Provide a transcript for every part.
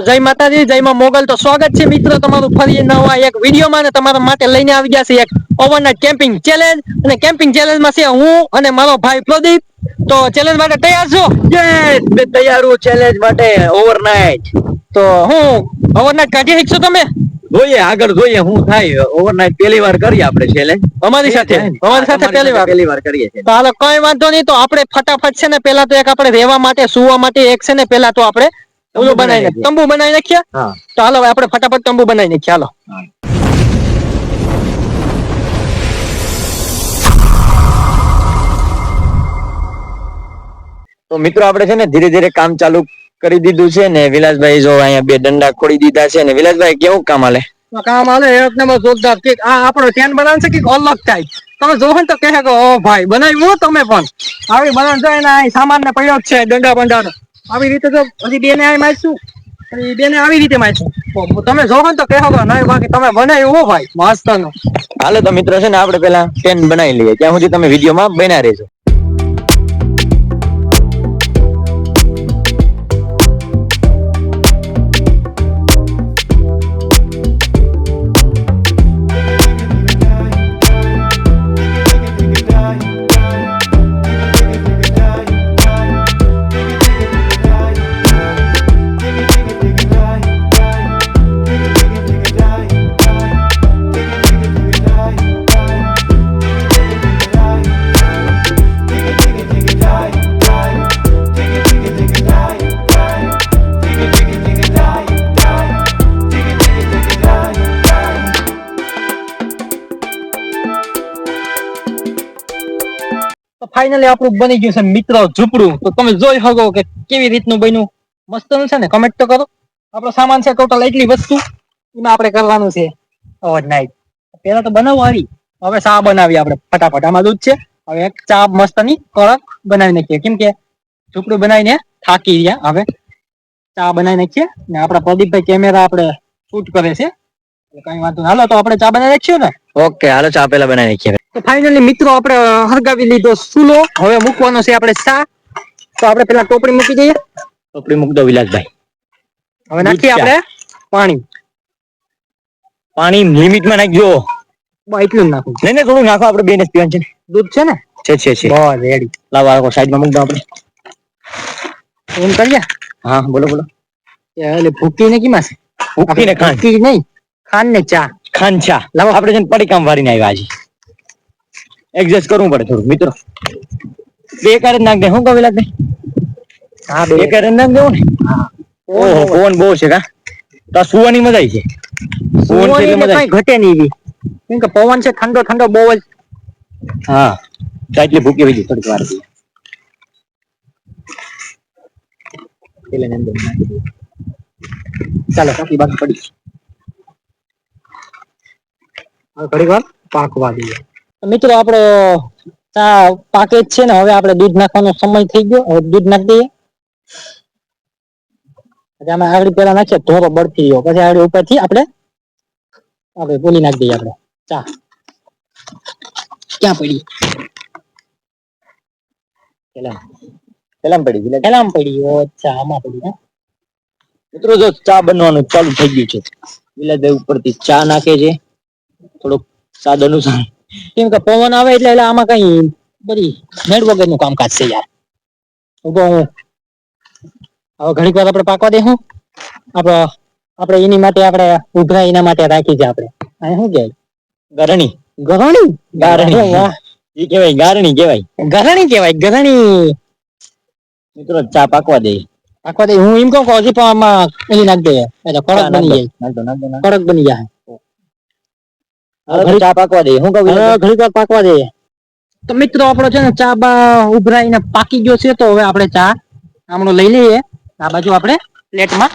જય માતાજી જય માં મોગલ. તો સ્વાગત છે મિત્રો તમારું ફરી નવા એક વિડીયોમાં ને તમારા માટે લઈને આવી ગયા છે એક ઓવરનાઇટ કેમ્પિંગ ચેલેન્જ અને કેમ્પિંગ ચેલેન્જમાં છે હું અને મારો ભાઈ પ્રદીપ. તો ચેલેન્જ માટે તૈયાર છો? યસ તૈયાર હું ચેલેન્જ માટે ઓવરનાઇટ તો હું ઓવરનાઇટ કાઢી શકશો તમે? જોઈએ આગળ જોઈએ હું થાય. ઓવરનાઇટ પહેલી વાર કરીએ આપણે ચેલેન્જ અમારી સાથે? અમારી સાથે પહેલી વાર? પહેલી વાર કરીએ છીએ. તો હાલો કઈ વાંધો નહીં તો આપણે ફટાફટ છે ને પહેલા તો એક આપણે રહેવા માટે સુવા માટે એક છે ને પહેલા તો આપણે ઓલું બનાવી તંબુ બનાવી નાખ્યા તો હાલો હવે આપણે ફટાફટ તંબુ બનાવી નાખ્યા હાલો. તો મિત્રો આપણે છે ને ધીરે ધીરે કામ ચાલુ કરી દીધું છે ને વિલાસભાઈ જો અહીંયા બે દંડા ખોડી દીધા છે ને વિલાસભાઈ કેવું કામ હાલે? કામ હાલે એક નંબર જોરદાર. કે આ આપણો ધ્યાન બનાવશે કે અલગ થાય? તમે જોવો ને તો કહે કે ઓ ભાઈ બનાવ્યું તમે પણ. આવી બનાવ જાય અહીં સામાન ને પડ્યો છે દંડા બંડા આવી રીતે તો પછી બેને આ મારશું. બેને આવી રીતે મારશું. તમે જોવો તો કહો કે નહીં, બાકી તમે બનાવ્યું હો ભાઈ મસ્તનું હાલો તો મિત્રો છે ને આપણે પેલા પેન બનાવી લઈએ. ત્યાં સુધી તમે વિડીયોમાં બનાવી રહેજો. ફાઇનલી આપણું બની ગયું છે મિત્રો ઝૂપડું. તો તમે જોઈ શકો કે કેવી રીતનું બન્યું. મસ્ત છે ને કમેન્ટ તો કરો. આપણો સામાન છે ટોટલ એટલી વસ્તુ. એમાં આપણે કરવાનું છે ઓવરનાઇટ પેલા તો બનાવવા આવી. હવે ચા બનાવી આપણે, ફટાફટ. આમાં દૂધ છે. હવે એક ચા મસ્તની કડક બનાવી નાખીએ. કેમ કે ઝૂંપડું બનાવીને થાકી રહ્યા હવે ચા બનાવી નાખીએ. ને આપણા પ્રદીપભાઈ કેમેરા આપણે શૂટ કરે છે. કઈ વાંધો. હાલો, તો આપણે ચા બનાવી નાખીએ ને? ઓકે, હાલો, ચા પેલા બનાવી નાખીએ. ફાઇનલી મિત્રો આપણે હરગાવી લીધો સુલો હવે મૂકવાનો છે આપણે ચા. તો આપણે પેલા ટોપડી મૂકી દઈએ. ટોપડી મૂક દો વિલાસભાઈ. હવે નાખીએ દૂધ આપણે પાણી. પાણી લિમિટમાં નાખજો. બસ એટલું જ નાખવું નહીં નહીં થોડું નાખો આપણે બેને પીવાનું છે ને. દૂધ છે ને? છે છે છે. બસ રેડી લાવો આ સાઈડમાં મૂક દો આપણે. એમ કરીએ? હા બોલો બોલો. એ એટલે ભૂકી ને કીમાં છે? ભૂકી ને ખાંડ. ભૂકી નહીં. ખાંડ ને ચા. ખાંડ ચા. લાવો આપણે છે ને પડીકામ વારીને આવ્યા આજે એડજસ્ટ કરવું પડે થોડું મિત્રો. બે કાર નાખ દે. શું કહું વિલાસભાઈ હા બે. કાર નાખ દેવું ને ઓહો ફોન બહુ છે કા? તો સુવાની મજા આવી છે. ફોન છે એટલે મજા ઘટે નહીં એવી. કેમ કે પવન છે ઠંડો ઠંડો બહુ જ. હા એટલે ભૂકી વહી થોડીક વાર ચાલો કાકી બાકી પડી ઘડીક વાર પાકવા દઈએ. તો મિત્રો આપણો ચા પાકે છે ને હવે આપણે દૂધ નાખવાનો સમય થઈ ગયો. હવે દૂધ નાખી દઈએ. આમાં આગળ પેલા નાખીએ ધોરો બળતી ગયો પછી આગળ ઉપરથી આપણે આપણે બોલી નાખી દઈએ આપણે. ચા. ક્યાં પડી? પેલા પેલા પડી પેલામાં પડી અચ્છા આમાં પડી મિત્રો જો ચા બનવાનું ચાલુ થઈ ગયું છે. વિલાસભાઈ ઉપરથી ચા નાખે છે. થોડુંક સ્વાદ અનુસાર. કેમ કે પવન આવે એટલે એટલે આમાં કઈ બધી નેટ વગરનું કામકાજ છે યાર. ઊભો હું. હવે ઘડીક વાર આપણે પાકવા દેશું આપણે આપણે એની માટે આપણે ઉભરા એના માટે રાખી છે આપણે આ શું કહેવાય? ગરણી. ગરણી? ગારણી. વાહ. એ કહેવાય ગારણી કહેવાય. ગરણી કહેવાય ગરણી. મિત્રો ચા પાકવા દે. પાકવા દે. હું એમ કહું કે હજી પણ આમાં એની નાખ દે. એટલે કડક બની જાય. કડક બની જાય. હાલો તો ચા પાકવા દે. હું કહું હવે ઘડીક વાર પાકવા દે. તો મિત્રો આપણો છે ને ચા બા ઉભરાઈને પાકી ગયો છે તો હવે આપણે ચા આમણો લઈ લઈએ. આ બાજુ આપણે પ્લેટમાં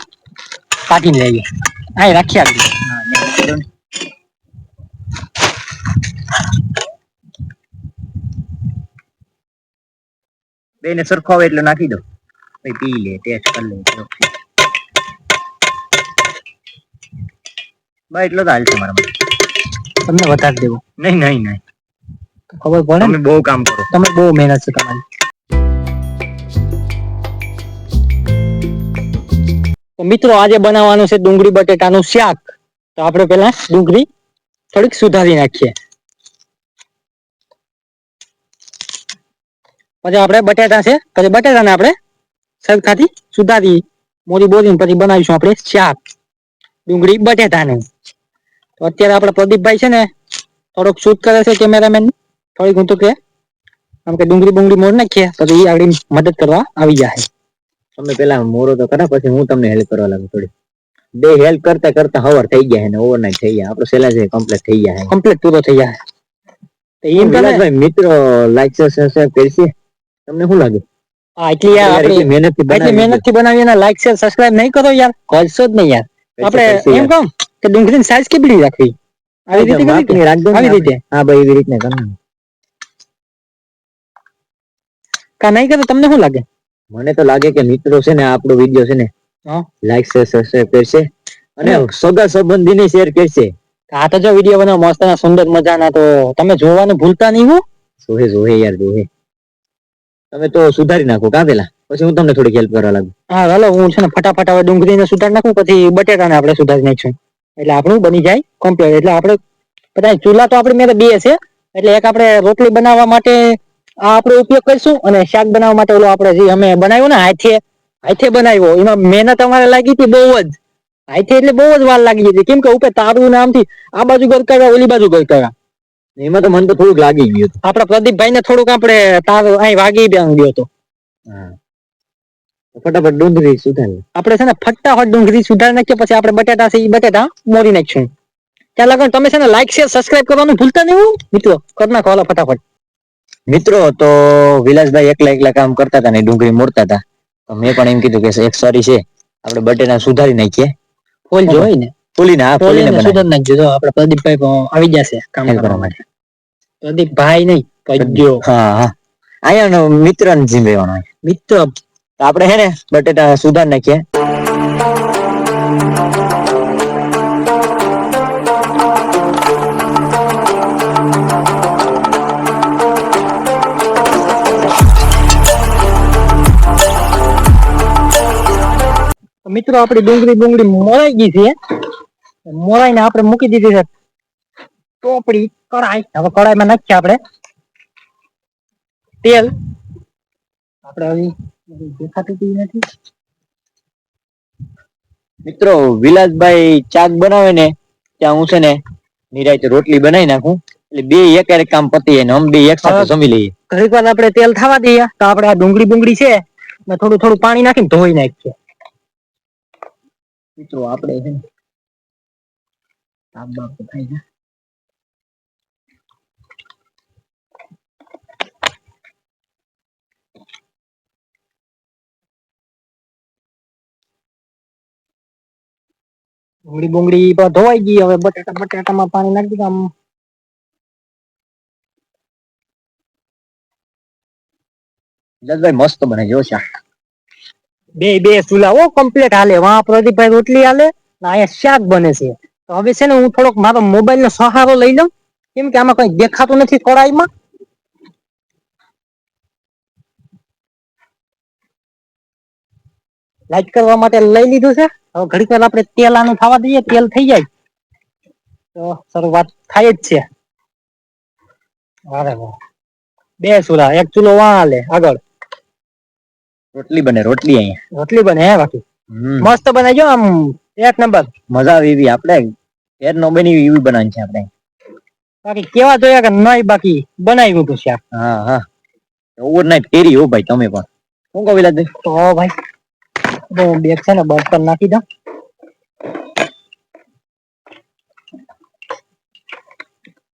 કાઢીને લઈએ. હા રાખી આપીએ બે ને સરખો આવે એટલે નાખી દો પછી પી લે ટેસ્ટ કરી લે બસ એટલો તો હાલશે મારા માટે તમને વધારે દેવો? નહીં નહીં નહીં. ખબર પડે તમે બહુ કામ કરો. તમે બહુ મહેનત છે તમારી. તો મિત્રો આજે બનાવવાનું છે ડુંગળી બટેટાનું શાક. તો આપણે પહેલા ડુંગળી થોડીક સુધારી નાખીએ. પછી આપણે બટેટા છે પછી બટેટાને આપણે સરખાથી સુધારી મોરી બોરીને પછી બનાવીશું આપણે શાક. ડુંગળી બટેટાનું. તો અત્યારે આપણે પ્રદીપભાઈ છે ને થોડોક શૂટ કરે છે કેમેરામેન થોડીક હું તો કે આમ કે ડુંગળી બુંગળી મોર નાખીએ પછી એ આગળ મદદ કરવા આવી જાય તમે પેલા મોરો તો ખરા પછી હું તમને હેલ્પ કરવા લાગુ થોડી. બે હેલ્પ કરતા કરતા હવાર થઈ ગયા ને ઓવરનાઇટ થઈ ગયા. આપણો સેલા છે કમ્પ્લીટ થઈ ગયા છે કમ્પ્લીટ પૂરો થઈ જાય તો એમ કરે વિલાસભાઈ મિત્રો લાઈક સબસ્ક્રાઇબ કરશે. તમને શું લાગે? હા એટલી યાર યાર, આપણે એટલી મહેનતથી એટલી મહેનતથી બનાવી અને લાઈક શેર સબસ્ક્રાઇબ નહીં કરો યાર. કરશો જ નહીં યાર. આપણે એમ કહું કે ડુંગળીની સાઈઝ કેટલી રાખવી? આવી રીતે કરી કે? આવી રીતે. હા ભાઈ એવી રીતને કરો કા નહીં કરે તમને શું લાગે? મને તો લાગે કે મિત્રો છે ને આપણો વીડિયો છે ને. લાઈક શેર સબસ્ક્રાઇબ કરશે અને સગા સંબંધીને શેર કરશે. આ તો જો વીડિયો બનાવો મસ્ત ના સુંદર મજાના તો તમે જોવાનું ભૂલતા નહીં હો. જોહે જોહે યાર જોહે. તમે તો સુધારી નાખો કા પેલા? પછી હું તમને થોડી હેલ્પ કરવા લાગુ. હા હાલો હું છે ને ફટાફટ હવે ડુંગળીને સુધારી નાખું પછી બટેટાને આપણે સુધારી નાખીશું. એટલે આપણું બની જાય કમ્પ્લીટ એટલે આપણે બધા ચૂલા તો આપણે મેં બે છે. એટલે એક આપણે રોટલી બનાવવા માટે આ આપણે ઉપયોગ કરીશું અને શાક બનાવવા માટે ઓલો આપણે જે અમે બનાવ્યો ને હાથે હાથે બનાવ્યો. એમાં મહેનત અમારે લાગી હતી બહુ જ. હાથે એટલે બહુ જ વાર લાગી હતી. કેમ કે ઉપર તારું નામથી આ બાજુ ગરકાવ્યા ઓલી બાજુ ગરકાવ્યા એમાં તો મને તો થોડુંક લાગી ગયું આપડા પ્રદીપભાઈ ને થોડુંક આપણે તાર અહીં વાગી ગયો હતો. હા. ફટાફટ ડુંગળી સુધારી આપણે છે ને ફટાફટ ડુંગળી સુધારી નાખીએ પછી આપણે બટેટા છે એ બટેટા મોરી નાખશું. ત્યાં લગન તમે છે ને લાઈક શેર સબસ્ક્રાઇબ કરવાનું ભૂલતા નહીં મિત્રો કરી નાખો હાલો ફટાફટ. મિત્રો તો વિલાસભાઈ એકલા એકલા કામ કરતા હતા ને ડુંગળી મોરતા હતા. તો મેં પણ એમ કીધું કે એક સોરી છે. આપણે બટેટા સુધારી નાખીએ. ફોલ જોઈ ને. ફોલીને હા ફોલીને સુધારી નાખજો. તો આપણે પ્રદીપભાઈ આવી જશે કામ કરવા માટે. પ્રદીપભાઈ નહીં કજ્જો હા હા. અહીંયા મિત્ર જીમેવાનો મિત્ર આપણે હે ને બટેટા સુધારી નાખીએ. મિત્રો, આપણી ડુંગળી ડુંગળી મોરાઈ ગઈ છે. મોરાઈને આપણે મૂકી દીધી છે. ટોપડી કડાઈ હવે કડાઈમાં નાખીએ આપણે. તેલ. આપણે દેખાતું નથી મિત્રો વિલાસભાઈ ચાક બનાવે ને ત્યાં હું છે ને નિરાયતે રોટલી બનાવી નાખું. એટલે બે એક કામ પતી ને અમે બે એક સાથે જમી લઈએ. ઘડીક વાર આપણે તેલ થવા દઈએ. તો આપણે આ ડુંગળી બુંગળી છે ને થોડું થોડું પાણી નાખીને ધોઈ નાખીએ. મિત્રો આપણે છે ને સાફ બાપ થાય છે. ડુંગળી બુંગળી ધોવાઈ ગઈ. હવે બટાટા બટાટામાં પાણી નાખી દીધું આમ. વિલાસભાઈ મસ્ત બને જો શાક. બે બે ચૂલા ઓ કમ્પ્લીટ હાલે. વાં પ્રદીપભાઈ રોટલી હાલે ને અહીંયા શાક બને છે. તો હવે છે ને હું થોડોક મારો મોબાઈલ નો સહારો લઈ લઉં. કેમ કે આમાં કઈ દેખાતું નથી કડાઈમાં. લાઈટ કરવા માટે લઈ લીધું છે. હવે ઘડીક વાર આપણે તેલ આનું થવા દઈએ તેલ થઈ જાય. તો શરૂઆત થાય જ છે. અરે બે ચૂલા એક ચૂલો વાળે આગળ. રોટલી બને રોટલી અહીંયા. રોટલી બને હે બાકી. મસ્ત બને જો આમ એક નંબર. મજા આવી એવી આપણે. ઘેર નો બની એવી બનાવી છે આપણે. બાકી કેવા જોયા કે નહીં બાકી બનાવ્યું શાક. હા હા. ઓવરનાઇટ કેરી હો ભાઈ તમે પણ. શું કહો લાગે તો ભાઈ. હું બેગ છે ને બર્તન નાખી દઉં.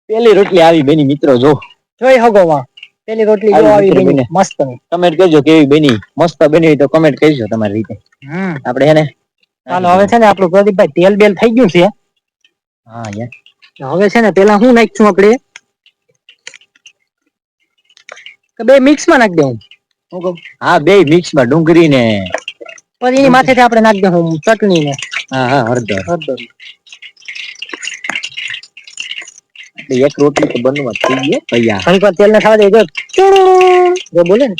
પેલી રોટલી આવી બેની મિત્રો જો. જોઈ હગો માં. પેલી રોટલી જો આવી બની. મસ્ત. કમેન્ટ કરજો કેવી બેની મસ્ત બની તો કમેન્ટ કરજો તમારી રીતે. આપણે હે ને? ચાલો હવે છે ને આપણું પ્રદીપભાઈ તેલ બેલ થઈ ગયું છે. હા યાર. હવે છે ને પેલા હું નાખશું આપણે? બે મિક્સમાં નાખી દઉં. હું કહું? હા બે મિક્સમાં ડુંગળી ને પછી એની માથેથી આપણે નાખી દઉં ચટણી ને હા હા હળદર હળદર એટલે એક રોટલી તો બનવા થઈ ગઈ હો તૈયાર ઘણી વાર તેલ ને ખાવા દે જો ચુડું. જો બોલે ને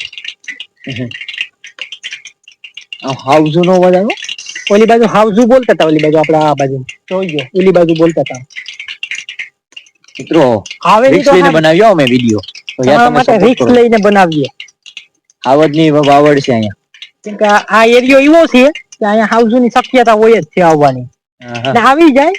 આ હાઉસ નો અવાજ આવ્યો ઓલી બાજુ હાવજુ બોલતા હતા ઓલી બાજુ આપડા આ બાજુ જોઈ ગયો ઓલી બાજુ બોલતા હતા મિત્રો આવે નહીં રિક્સ તો લઈને હારું. બનાવ્યો અમે વીડિયો તો યાર તમારા તમે માટે support રિસ્ક કરો. લઈને બનાવીએ આવડની આવડ છે અહીંયા કેમ કે આ- એરિયો એવો છે કે અહીંયા હાવજુ ની શક્યતા હોય જ છે આવવાની. હા. આવી જાય.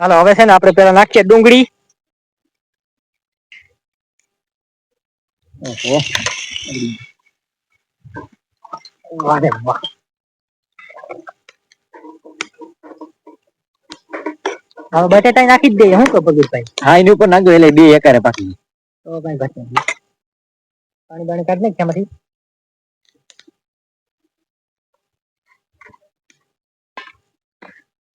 હાલો હવે છે ને આપડે પેલા નાખીએ ડુંગળી. ઓહો. વાહ વાહ. હવે બટેટા નાખી દઈએ. હું તો ભાઈ હા એની ઉપર નાખજો. એટલે બે એકારે પાકી તો ભાઈ ઘટે પાણી બાણી કાઢ નાખ એમાંથી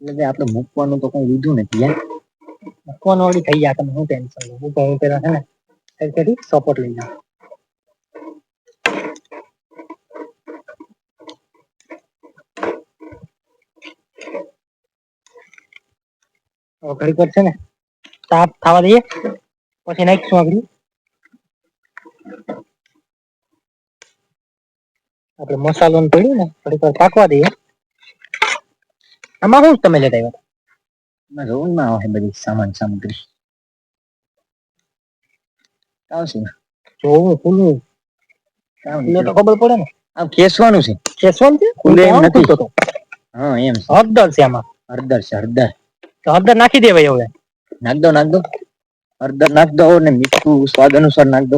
એટલે આપણે મૂકવાનું તો કઈ લીધું નથી યાર મૂકવાનું ઓડી થઈ ગયા. તમે હું ટેન્શન લો? હું કહું પેલા છે ને સપોર્ટ લઈ જાઓ. ઘડીક વાર છે ને તાપ થવા દઈએ પછી નાખીશું આગળ. આપણે મસાલો ને પડ્યું ને ઘડીક વાર પાકવા દઈએ. આમાં શું તમે લેતા આવ્યા આવે બધી સામાન સામગ્રી. આવશે. જોવું ખુલ્લું. એટલે તો ખબર પડે ને. આમ કેસવાનું છે. કેસવાનું છે? ફૂલે એમ નથી. હા એમ હળદર છે આમાં. હળદર છે હળદર. તો હળદર નાખી દેવાય હવે નાખ દો નાખ દો હળદર નાખ દો ને મીઠું સ્વાદ અનુસાર નાખ દો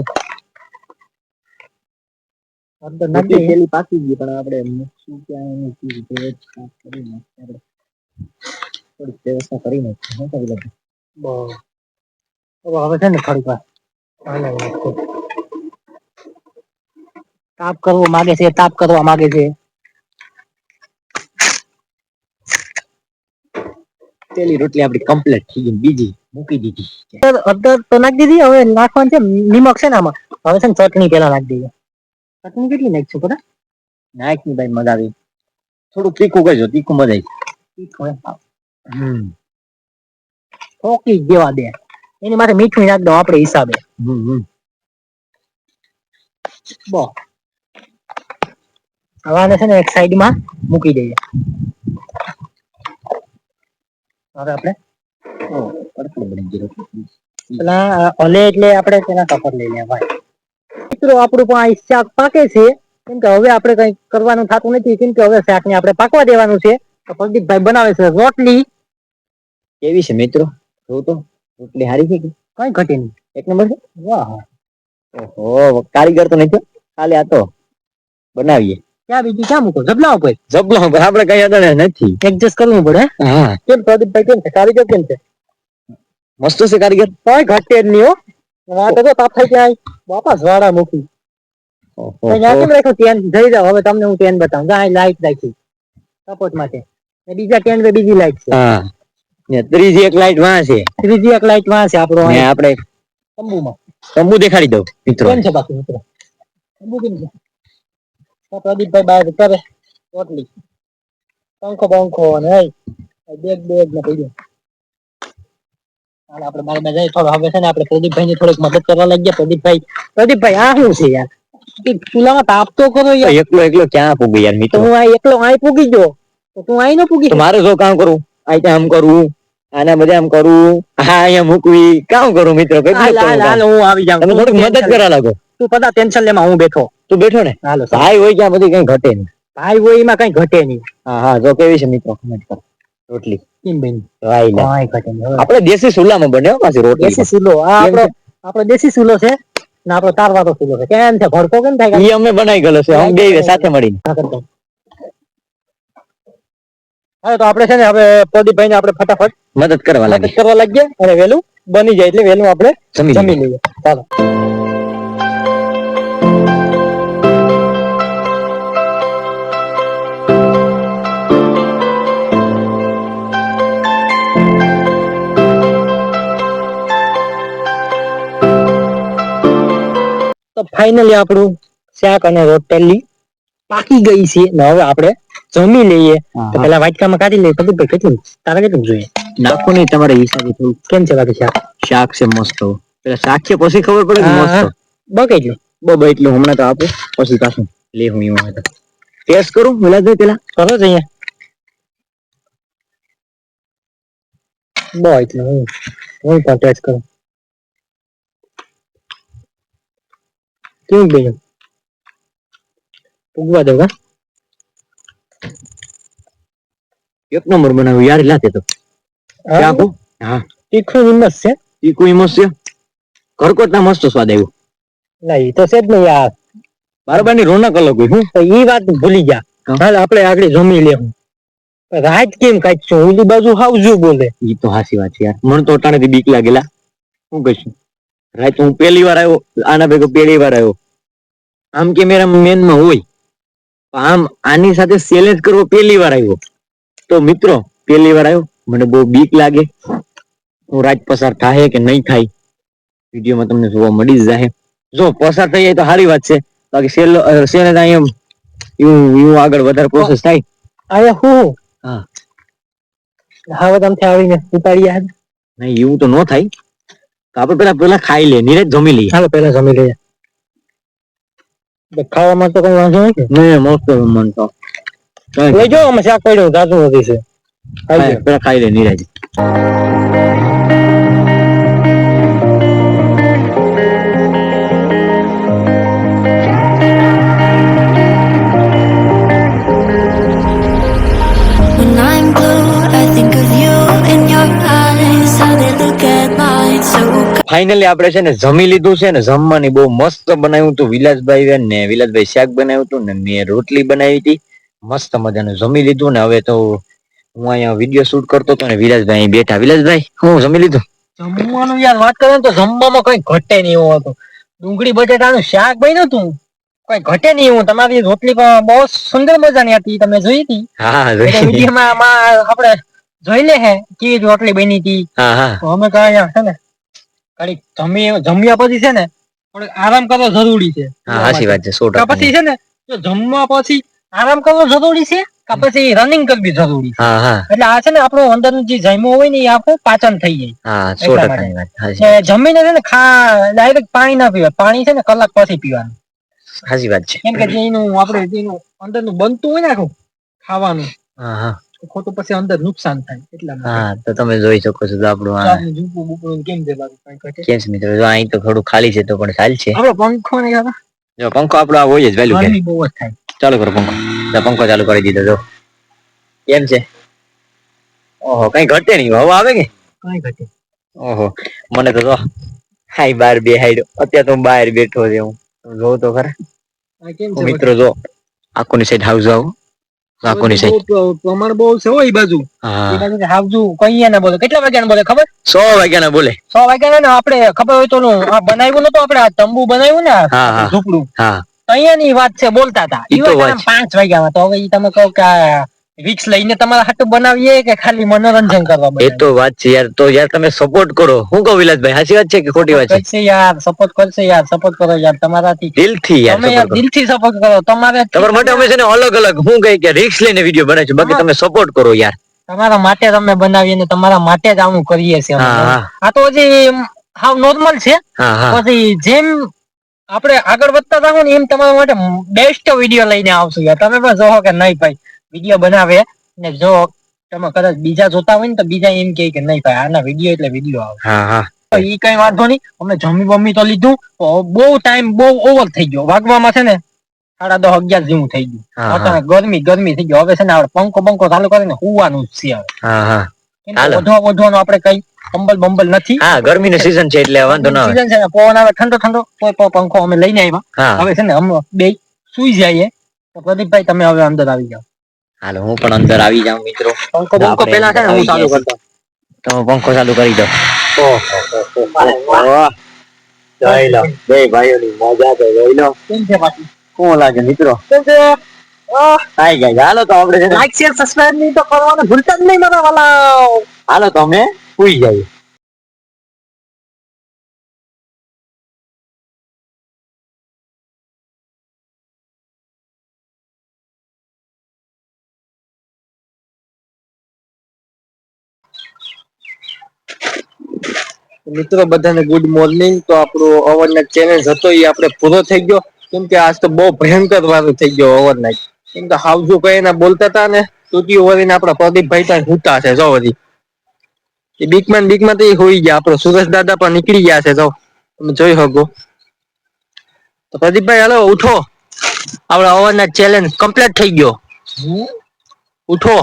હળદર નાખી રોટલી દઈએ પેલી પાકી ગઈ પણ આપણે મૂકશું ક્યાં એનું શું છે એ જ સાફ કરી નાખીએ આપણે. થોડીક વ્યવસ્થા કરી નાખીએ. શું કરી લઈએ? બસ. હવે હવે છે ને થોડીક વાર હાલે હવે તો. તાપ કરવો માગે છે તાપ કરવા માગે છે પેલી રોટલી આપડી કમ્પ્લીટ થઈ ગઈ. બીજી મૂકી દીધી. હળદર તો નાખી દીધી. હવે નાખવાનું છે નિમક છે ને આમાં. હવે છે ને ચટણી પેલા નાખી દઈએ ચટણી કેટલી નાખશું બધા નાખની ભાઈ મજા આવી થોડું તીખું કરજો તીખું મજા આવી તીખું. હમ. ઓકી દેવા દે એની માટે મીઠું નાખ દો આપણે હિસાબે. હમ હમ. બો હવે છે ને એક સાઈડમાં મૂકી દઈએ. હવે આપણે? બની પેલા ઓલે એટલે આપણે તેના કપડ લઈ લેવાય મિત્રો આપણું પણ આ શાક પાકે છે. કેમ કે હવે આપણે કઈ કરવાનું થતું નથી. કેમ કે હવે શાક ને આપણે પાકવા દેવાનું છે. તો પ્રદીપભાઈ બનાવે છે રોટલી. કેવી છે મિત્રો? જોઉં તો રોટલી હારી છે કે? કઈ ઘટી નહીં. એક નંબર છે? વાહ. ઓહો કારીગર તો નહીં થયો? ખાલી આ તો. બનાવીએ. ક્યાં બીજી ક્યાં મૂકો? જબલા ઉપર. જબલો પણ આપણે કઈ અદાણે નથી. એડજસ્ટ કરવું પડે હે? હા. કેમ પ્રદીપભાઈ કેમ છે? કારીગર કેમ છે? મસ્ત છે કારીગર. કઈ ઘટે જ નહીં હો. આ તો જો તાપ થઈ જાય. બાપા ઝાડા મૂકી. ઓહો. ત્યાં કેમ રાખ્યું? ટેન જઈ જાઓ. હવે તમને હું ટેન બતાવું. ત્યાં લાઈટ રાખી. સપોર્ટ માટે. ને બીજા ટેન પે બીજી લાઈટ છે. હા. ને ત્રીજી એક લાઈટ વાં છે. ત્રીજી એક લાઈટ વાં છે આપણો ને અહીં. આપણે તંબુમાં તંબુ દેખાડી દઉં મિત્રો. કેમ છે બાકી મિત્રો? તંબુ કેમ છે? તો પ્રદીપભાઈ બહાર કરે રોટલી. પંખો પંખો ને બેગ બેગ ને પીડ્યું હાલ આપણે બાર જઈએ. થોડો હવે છે ને આપણે પ્રદીપભાઈ ને થોડીક મદદ કરવા લાગીએ. પ્રદીપભાઈ પ્રદીપભાઈ આ શું છે યાર? ચૂલામાં તાપ તો કરો યાર. એકલો એકલો ક્યાં પૂગી યાર મિત્રો? હું આ એકલો અહીં પૂગી ગયો. તો તું આય ન પૂગી મારે શું કામ કરું? આ આમ કરું આના બધા આમ કરું હા અહીંયા મૂકવી. કામ કરું મિત્રો? કઈ? હું આવી જાઉં. તમે થોડીક મદદ કરવા લાગો. તું પતા ટેન્શન લેમાં હું બેઠો. તું બેઠો ને? હાલો ભાઈ હોય ક્યાં બધી કઈ ઘટે નહીં. ભાઈ હોય એમાં કઈ ઘટે નહીં. હા હા જો કેવી છે મિત્રો કમેન્ટ કરો. રોટલી. કેમ બેન? ભાઈ ભાઈ ઘટે નહીં આપણે દેશી ચૂલામાં બને પાછી રોટલી. દેશી સુલો. આ આપણો આપણો દેશી સુલો છે ને આપણો તારવાતો સુલો છે. કેમ છે? ભડકો કેમ થાય એ અમે બનાવી ગયેલો છે. અમે બે સાથે મળીને. હા હવે તો આપણે છે ને હવે પ્રદીપભાઈ ને આપણે ફટાફટ મદદ કરવા મદદ કરવા લાગીએ અને વહેલું બની જાય એટલે વહેલું આપણે જમી. લઈએ. ચાલો. ફાઇનલી આપણું શાક અને રોટલી પાકી ગઈ છે. ને હવે આપણે જમી લઈએ. હા, તો હા. પેલા વાટકામાં કાઢી લઈએ. પ્રદીપભાઈ કેટલું? તારે કેટલું જોઈએ? નાખો નહીં તમારા હિસાબે થોડું કેમ છે બાકી શાક? શાક છે મસ્ત. પેલા શાક છે પછી ખબર પડે કે હા, મસ્ત. હા. બકે એટલું? બબ એટલું હમણાં તો આપો. પછી પાછું લે હું એવું હોય તો ટેસ્ટ કરું? વિલાસભાઈ પેલા? કરો જ અહીંયા. બહુ એટલું હું. હું પણ ટેસ્ટ કરું. કેવું બન્યું ઉગવા દઉં હા? એક નંબર બનાવ્યું યાર લાતે તો. શાક હો. હા તીખું નિમસ છે? તીખું ઈમસ છે? કરકોટના મસ્ત સ્વાદ આવ્યો. ના એ તો છે જ ને યાર. બરાબરની રોનક અલગ હોય હું તો ઈ વાત ભૂલી જા હા. હાલ આપણે આગળ જમી લેવું. રાત કેમ કાઢશું ઓલી બાજુ હાવજો બોલે. ઈ તો હાસી વાત છે યાર. મને તો અટાણેથી બીક લાગેલા. હું કહીશું રાત હું પહેલી વાર આવ્યો આના ભેગો પહેલી વાર આવ્યો. આમ કેમેરા મેનમાં હોય. આમ આની સાથે ચેલેન્જ કરવો પહેલી વાર આવ્યો. તો મિત્રો પહેલી વાર આવ્યો. મને બહુ બીક લાગે. હું રાત પસાર થાય કે નહીં થાય? વિડીયોમાં તમને જોવા મળી જ જાય. જો પસાર થઈ જાય તો સારી વાત છે. બાકી સેલ સેને તો અહીંયા એવું એવું આગળ વધારે પ્રોસેસ થાય. આયા હું. હા. હવે તમે આવીને ઉતારી યાર નહીં એવું તો ન થાય. તો આપણે પેલા પેલા ખાઈ લે નીરજ જમી લઈએ. હાલો પેલા જમી લઈએ. ખાવામાં તો કઈ વાંધો નથી? નહીં મસ્ત મન તો. લઈ જાઓ અમે શાક પડ્યું તાજું નથી છે ખાઈ લે નીરજ. ફાઇનલી આપણે છે ને જમી લીધું છે ને જમવાની બહુ મસ્ત બનાવ્યું હતું. વિલાસભાઈ ને વિલાસભાઈ શાક બનાવ્યું હતું ને મેં રોટલી બનાવી હતી. મસ્ત મજાનું જમી લીધું ને હવે તો હું અહીંયા વીડિયો શૂટ કરતો હતો ને વિલાસભાઈ અહીં બેઠા. વિલાસભાઈ હું જમી લીધું? જમવાનું યાર વાત કરે તો જમવામાં કઈ ઘટે નહીં એવું હતું. ડુંગળી બટેટાનું શાક બન્યું હતું. કઈ ઘટે નહીં એવું. તમારી રોટલી પણ બહુ સુંદર મજાની હતી. તમે જોઈ હતી? હા જોઈ. વિડીયોમાં આપણે જોઈ લે હે કેવી રોટલી બની હતી. હા હા. અમે કઈ છે ને ઘડીક જમી જમ્યા પછી છે ને થોડીક આરામ કરવો જરૂરી છે. હા સાચી વાત છે સો ટકા. પછી છે ને જો જમવા પછી આરામ કરવો જરૂરી છે કા પછી રનિંગ કરવી જરૂરી છે? એટલે આ છે ને આપણું અંદરનું જે જમ્યો હોય ને એ આપણું પાચન થઈ જાય. જમીને છે ને ખા ડાયરેક્ટ પાણી ના પીવા પાણી છે ને કલાક પછી પીવાનું. સાચી વાત છે. કેમ કે જેનું આપણે જેનું અંદરનું બનતું હોય ને આખું ખાવાનું. હા હા. ખોટું પછી અંદર નુકસાન થાય એટલા હા તો તમે જોઈ શકો છો આપણું આ. ચાનું ઝૂંપું બૂપું કેમ છે બાકી કેમ છે મિત્રો? જો અહીં તો થોડું ખાલી છે તો પણ ચાલશે આપણો પંખો ને જો પંખો આપણો આ હોય જ વેલ્યુ ઘરે. બહુ જ થાય. ચાલુ કરો પંખો. તો પંખો ચાલુ કરી દીધો જો. કેમ છે? ઓહો કઈ ઘટે નહીં. હવા આવે કે? કઈ ઘટે ઓહો મને તો જો હાઈ બાર બે હાઈડ અત્યારે તો હું બહાર બેઠો છે હું. જોઉં તો ખરા. છે મિત્રો જો આખોની સાઈડ હાઉસ આવું આખોની સાઈડ. પ્રમાણ બહુ છે હો એ બાજુ. હાવજુ કઈ ને બોલે. કેટલા વાગ્યા બોલે ખબર? સો વાગ્યા ના બોલે. સો વાગ્યા ને આપડે ખબર હોય તો આ બનાવ્યું નતું આપડે આ તંબુ બનાવ્યું ને ઝૂપડું. તો અહીંયાની વાત છે બોલતા હતા. પાંચ વાગ્યા તો હવે તમે કહો કે રિક્સ લઈને તમારા હાટું બનાવીએ કે ખાલી મનોરંજન કરવા એ તો વાત છે યાર. તો યાર તમે સપોર્ટ કરો. હું કહું વિલાસભાઈ સાચી વાત છે કે ખોટી વાત છે? યાર. સપોર્ટ કરશે યાર. સપોર્ટ કરો યાર. તમારાથી. દિલથી યાર તમે યાર દિલથી સપોર્ટ કરો. તમારે તમારા માટે અમે છે ને અલગ અલગ હું કહી કે રિક્સ લઈને વીડિયો બનાવી છે. બાકી તમે સપોર્ટ કરો યાર. તમારા માટે જ અમે બનાવીએ ને તમારા માટે જ આવું કરીએ છીએ આ તો હજી હાવ નોર્મલ છે. પછી જેમ આપણે આગળ વધતા જાવ ને એમ તમારા માટે બેસ્ટ વીડિયો લઈને આવશું યાર. તમે પણ જોહો કે નહીં ભાઈ. વીડિયો બનાવે ને જો તમે કદાચ બીજા જોતા હોય ને તો બીજા એમ કે કે નહીં ભાઈ આના વીડિયો એટલે વીડિયો આવે. હા હા. તો ઈ કઈ વાંધો નહીં. અમે જમી બમી તો લીધું. બહુ ટાઈમ બહુ ઓવર થઈ ગયો. વાગવામાં છે ને સાડા દસ અગિયાર જેવું થઈ ગયું. અત્યારે ગરમી ગરમી થઈ ગયો હવે છે ને આપણે પંખો પંખો ચાલુ કરીને હુવાનું જ છે હવે. વધવા વધવાનું આપણે કઈ કંબલ બંબલ નથી. હા ગરમીની સીઝન છે એટલે વાંધો ના સીઝન છે ને પવન આવે ઠંડો ઠંડો તો પંખો અમે લઈને આવ્યા. હવે છે ને અમે બે સુઈ જઈએ. તો પ્રદીપભાઈ તમે હવે અંદર આવી જાઓ. હાલો હું પણ અંદર આવી જાઉં મિત્રો. પંખો પંખો પેલા છે હું ચાલુ કરતો તમે પંખો ચાલુ કરી દો. જોઈ લો બે ભાઈઓની મજા તો જોઈ લો. કેમ છે શું લાગે મિત્રો? કેમ છે? આઈ ગયા હાલો તો આપણે લાઈક શેર સબસ્ક્રાઇબ તો કરવાનું ભૂલતા જ નહીં મારા વાલા હાલો તો અમે સુઈ જઈએ. મિત્રો બધાને ગુડ મોર્નિંગ તો આપણો ઓવરનાઇટ ચેલેન્જ હતો એ આપણે પૂરો થઈ ગયો. કેમ કે આજ તો બહુ ભયંકર વારો થઈ ગયો ઓવરનાઇટ કેમ કે હાવજુ કહીને બોલતા હતા ને તૂટી ઓવરીને આપણા પ્રદીપભાઈ ત્યાં હુતા છે જો હજી એ બીકમાં બીકમાં તો એ હોઈ ગયા. આપણો સુરેશ દાદા પણ નીકળી ગયા છે જો. તમે જોઈ શકો. તો પ્રદીપભાઈ હાલો ઉઠો. આપણો ઓવરનાઇટ ચેલેન્જ કમ્પ્લીટ થઈ ગયો. ઉઠો.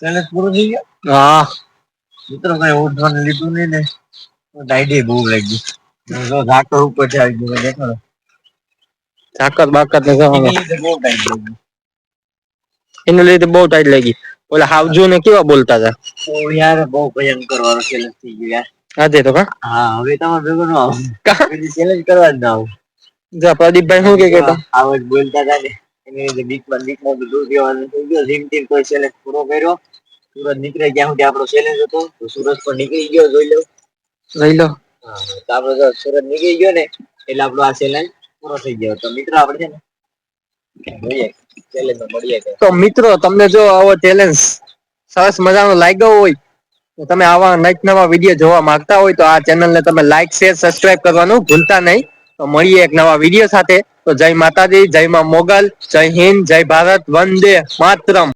ચેલેન્જ પૂરો થઈ ગયો? હા. મિત્રો કઈ ઉઠવાનું લીધું નહીં ને. ડાયડી બહુ લાગી જો ઝાકર ઉપરથી આવી ગયું દેખો ને. તાકાત ને જવાનું એની લીધે બહુ ટાઈટ લાગી. ઓલા હાવજુ ને કેવા બોલતા હતા? ઓ યાર બહુ ભયંકર વાળો ચેલેન્જ થઈ ગયો યાર. આજે તો કા? હા હવે તમારે ભેગો ન આવું. ચેલેન્જ કરવા જ ના આવું. જા પ્રદીપભાઈ શું કે કેતા આવા જ બોલતા હતા ને. એની લીધે બીકમાં બીકમાં બધું કહેવાનું થઈ ગયો. જીમ ટીમ કોઈ ચેલેન્જ પૂરો કર્યો. સુરજ નીકળે જ્યાં સુધી આપણો ચેલેન્જ હતો. તો સુરત પણ નીકળી ગયો જોઈ લો. લઈ લો. તો આપડે જો સુરત નીકળી ગયો ને એટલે આપણો આ ચેલેન્જ પૂરો થઈ ગયો. તો મિત્રો આપણે છે ને ચેલેન્જ મળીએ તો. મિત્રો તમને જો આવો ચેલેન્જ સરસ મજાનો લાગ્યો હોય તો તમે આવા નઈક નવા વીડિયો જોવા માંગતા હોય તો આ ચેનલ ને તમે લાઈક શેર સબસ્ક્રાઇબ કરવાનું ભૂલતા નહીં. તો મળીએ એક નવા વીડિયો સાથે. તો જય માતાજી જય માં મોગલ જય હિન્દ જય ભારત વંદે માતરમ.